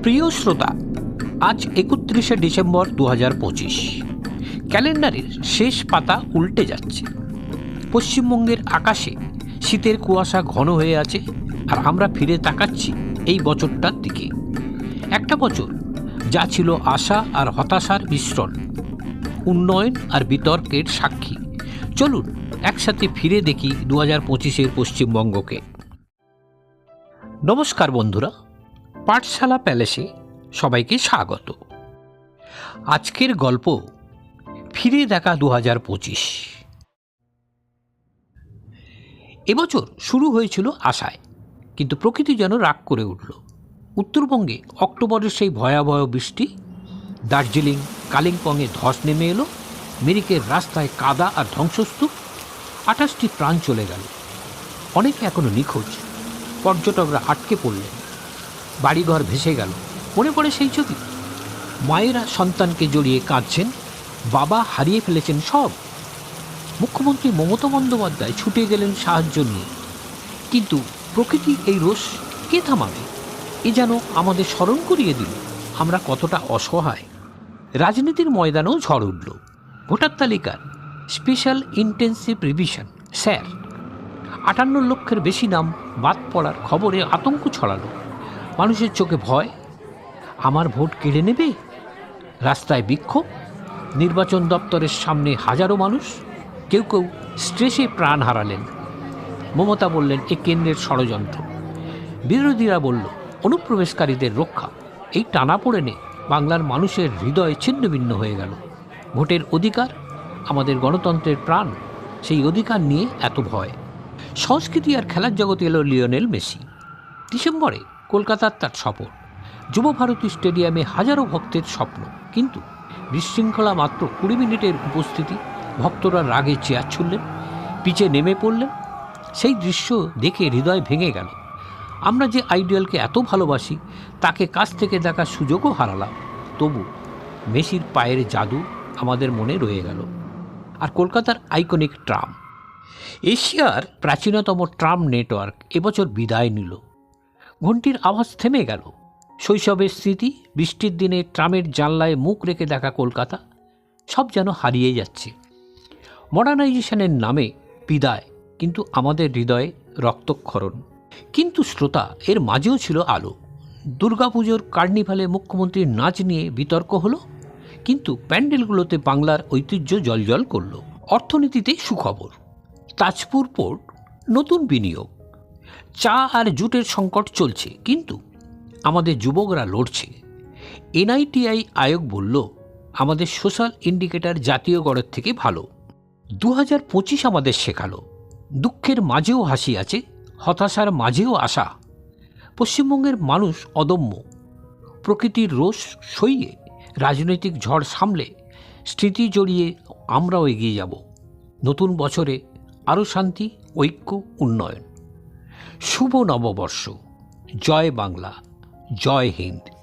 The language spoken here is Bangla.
প্রিয় শ্রোতা, আজ একত্রিশে ডিসেম্বর দু হাজার পঁচিশ। ক্যালেন্ডারের শেষ পাতা উল্টে যাচ্ছে। পশ্চিমবঙ্গের আকাশে শীতের কুয়াশা ঘন হয়ে আছে আর আমরা ফিরে তাকাচ্ছি এই বছরটার দিকে। একটা বছর যা ছিল আশা আর হতাশার মিশ্রণ, উন্নয়ন আর বিতর্কের সাক্ষী। চলুন একসাথে ফিরে দেখি দু হাজার পঁচিশের পশ্চিমবঙ্গকে। নমস্কার বন্ধুরা পাঠশালা প্যালেসে সবাইকে স্বাগত। আজকের গল্প ফিরে দেখা দু হাজার পঁচিশ। এবছর শুরু হয়েছিল আশায়, কিন্তু প্রকৃতি যেন রাগ করে উঠল। উত্তরবঙ্গে অক্টোবরের সেই ভয়াবহ বৃষ্টি, দার্জিলিং, কালিম্পংয়ে ধস নেমে এলো, মিরিকের রাস্তায় কাদা আর ধ্বংসস্তূপ, আঠাশটি প্রাণ চলে গেল। অনেকে এখনও নিখোঁজ, পর্যটকরা আটকে পড়লেন। বাড়িঘর ভেসে গেল। মনে পড়ে সেই ছবি মায়েরা সন্তানকে জড়িয়ে কাঁদছেন, বাবা হারিয়ে ফেলেছেন সব। মুখ্যমন্ত্রী মমতা বন্দ্যোপাধ্যায় ছুটে গেলেন সাহায্য নিয়ে। কিন্তু প্রকৃতি এই রোষ কে থামাবে? এ যেন আমাদের স্মরণ করিয়ে দিল, আমরা কতটা অসহায়। রাজনীতির ময়দানেও ঝড় উঠল। ভোটার তালিকার স্পেশাল ইন্টেন্সিভ রিভিশন, স্যার। আটান্ন লক্ষের বেশি নাম বাদ পড়ার খবরে আতঙ্ক ছড়ালো। মানুষের চোখে ভয়? আমার ভোট কেড়ে নেবে? রাস্তায় বিক্ষোভ? নির্বাচন দপ্তরের সামনে হাজারো মানুষ? কেউ কেউ স্ট্রেসে প্রাণ হারালেন। মমতা বললেন, এ কেন্দ্রের ষড়যন্ত্র। বিরোধীরা বলল, অনুপ্রবেশকারীদের রক্ষা। এই টানা পড়েনে বাংলার মানুষের হৃদয় ছিন্নভিন্ন হয়ে গেল। ভোটের অধিকার আমাদের গণতন্ত্রের প্রাণ। সেই অধিকার নিয়ে এত ভয়। সংস্কৃতি আর খেলার জগতে এলো লিওনেল মেসি। ডিসেম্বরে কলকাতার তার সফর। যুবভারতী স্টেডিয়ামে হাজারো ভক্তের স্বপ্ন। কিন্তু বিশৃঙ্খলা মাত্র কুড়ি মিনিটের উপস্থিতি, ভক্তরা রাগে চেয়ার ছুড়লেন, পিচে নেমে পড়লেন। সেই দৃশ্য দেখে হৃদয় ভেঙে গেল। আমরা যে আইডিয়ালকে এত ভালোবাসি, তাকে কাছ থেকে দেখার সুযোগও হারালাম। তবু মেসির পায়ের জাদু আমাদের মনে রয়ে গেল। আর কলকাতার আইকনিক ট্রাম। এশিয়ার প্রাচীনতম ট্রাম নেটওয়ার্ক এবছর বিদায় নিল। ঘন্টির আওয়াজ থেমে গেল। শৈশবের স্মৃতি, বৃষ্টির দিনে ট্রামের জানলায় মুখ রেখে দেখা কলকাতা, সব যেন হারিয়ে যাচ্ছে। মডার্নাইজেশনের নামে বিদায়, কিন্তু আমাদের হৃদয়ে রক্তক্ষরণ। কিন্তু শ্রোতা, এর মাঝেও ছিল আলো। দুর্গাপুজোর কার্নিভালে মুখ্যমন্ত্রীর নাচ নিয়ে বিতর্ক হলো, কিন্তু প্যান্ডেলগুলোতে বাংলার ঐতিহ্য জলজল করল। অর্থনীতিতে সুখবর। তাজপুর পোর্ট, নতুন বিনিয়োগ। চা আর জুটের সংকট চলছে, কিন্তু আমাদের যুবকরা লড়ছে। এনআইটিআই আয়োগ বলল, আমাদের সোশ্যাল ইন্ডিকেটার জাতীয় গড়ের থেকে ভালো। দু হাজার পঁচিশ আমাদের শেখালো, দুঃখের মাঝেও হাসি আছে, হতাশার মাঝেও আশা। পশ্চিমবঙ্গের মানুষ অদম্য, প্রকৃতির রোষ সইয়ে রাজনৈতিক ঝড় সামলে স্মৃতি জড়িয়ে আমরাও এগিয়ে যাব। নতুন বছরে আরও শান্তি, ঐক্য, উন্নয়ন। শুভ নববর্ষ। জয় বাংলা জয় হিন্দ।